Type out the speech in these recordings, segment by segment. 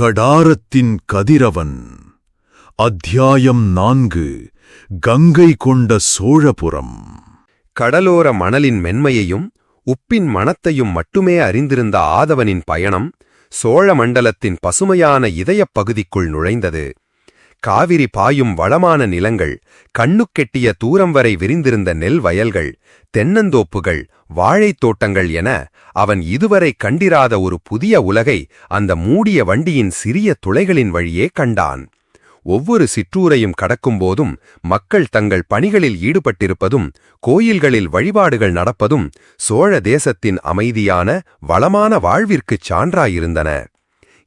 கடாரத்தின் கதிரவன். அத்தியாயம் நான்கு கங்கை கொண்ட சோழபுரம். கடலோர மணலின் மென்மையையும் உப்பின் மணத்தையும் மட்டுமே அறிந்திருந்த ஆதவனின் பயணம் சோழ மண்டலத்தின் பசுமையான இதயப் பகுதிக்குள் நுழைந்தது. காவிரி பாயும் வளமான நிலங்கள் கண்ணுக்கெட்டிய தூரம் வரை விரிந்திருந்த நெல் வயல்கள் தென்னந்தோப்புகள் வாழைத் தோட்டங்கள் என அவன் இதுவரை கண்டிராத ஒரு புதிய உலகை அந்த மூடிய வண்டியின் சிறிய துளைகளின் வழியே கண்டான். ஒவ்வொரு சிற்றூரையும் கடக்கும்போதும் மக்கள் தங்கள் பணிகளில் ஈடுபட்டிருப்பதும் கோயில்களில் வழிபாடுகள் நடப்பதும் சோழ தேசத்தின் அமைதியான வளமான வாழ்விற்குச் சான்றாயிருந்தன.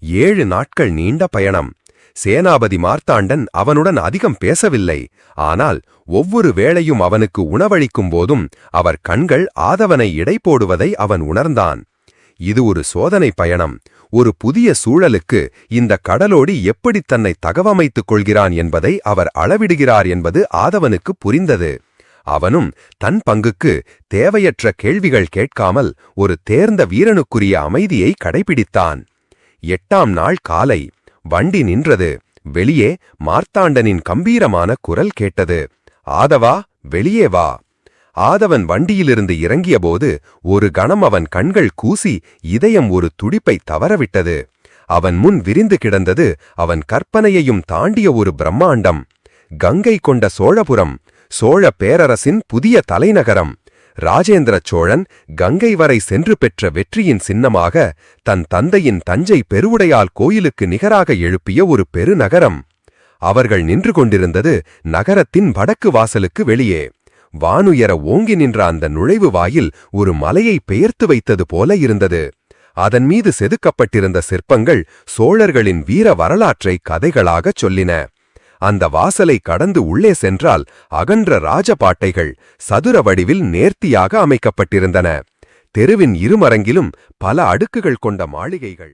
ஏழு நாட்கள் நீண்ட பயணம். சேனாபதி மார்த்தாண்டன் அவனுடன் அதிகம் பேசவில்லை. ஆனால் ஒவ்வொரு வேளையும் அவனுக்கு உணவளிக்கும் போதும் அவர் கண்கள் ஆதவனை இடை போடுவதை அவன் உணர்ந்தான். இது ஒரு சோதனை பயணம். ஒரு புதிய சூழலுக்கு இந்த கடலோடி எப்படி தன்னை தகவமைத்துக் கொள்கிறான் என்பதை அவர் அளவிடுகிறார் என்பது ஆதவனுக்கு புரிந்தது. அவனும் தன் பங்குக்கு தேவையற்ற கேள்விகள் கேட்காமல் ஒரு தேர்ந்த வீரனுக்குரிய அமைதியை கடைபிடித்தான். எட்டாம் நாள் காலை வண்டி நின்றது. வெளியே மார்த்தாண்டனின் கம்பீரமான குரல் கேட்டது. ஆதவா வெளியே வா. ஆதவன் வண்டியிலிருந்து இறங்கியபோது ஒரு கணம் அவன் கண்கள் கூசி இதயம் ஒரு துடிப்பை தவறவிட்டது. அவன் முன் விரிந்து கிடந்தது அவன் கற்பனையையும் தாண்டிய ஒரு பிரம்மாண்டம். கங்கை கொண்ட சோழபுரம் சோழ பேரரசின் புதிய தலைநகரம். ராஜேந்திர சோழன் கங்கை வரை சென்று பெற்ற வெற்றியின் சின்னமாக தன் தந்தையின் தஞ்சை பெருவுடையால் கோயிலுக்கு நிகராக எழுப்பிய ஒரு பெருநகரம். அவர்கள் நின்று கொண்டிருந்தது நகரத்தின் வடக்கு வாசலுக்கு வெளியே. வானுயர ஓங்கி நின்ற அந்த நுழைவு வாயில் ஒரு மலையை பெயர்த்து வைத்தது போல இருந்தது. அதன் மீது செதுக்கப்பட்டிருந்த சிற்பங்கள் சோழர்களின் வீர வரலாற்றை கதைகளாகச் சொல்லின. அந்த வாசலை கடந்து உள்ளே சென்றால் அகன்ற ராஜபாட்டைகள் சதுர வடிவில் நேர்த்தியாக அமைக்கப்பட்டிருந்தன. தெருவின் இருமரங்கிலும் பல அடுக்குகள் கொண்ட மாளிகைகள்.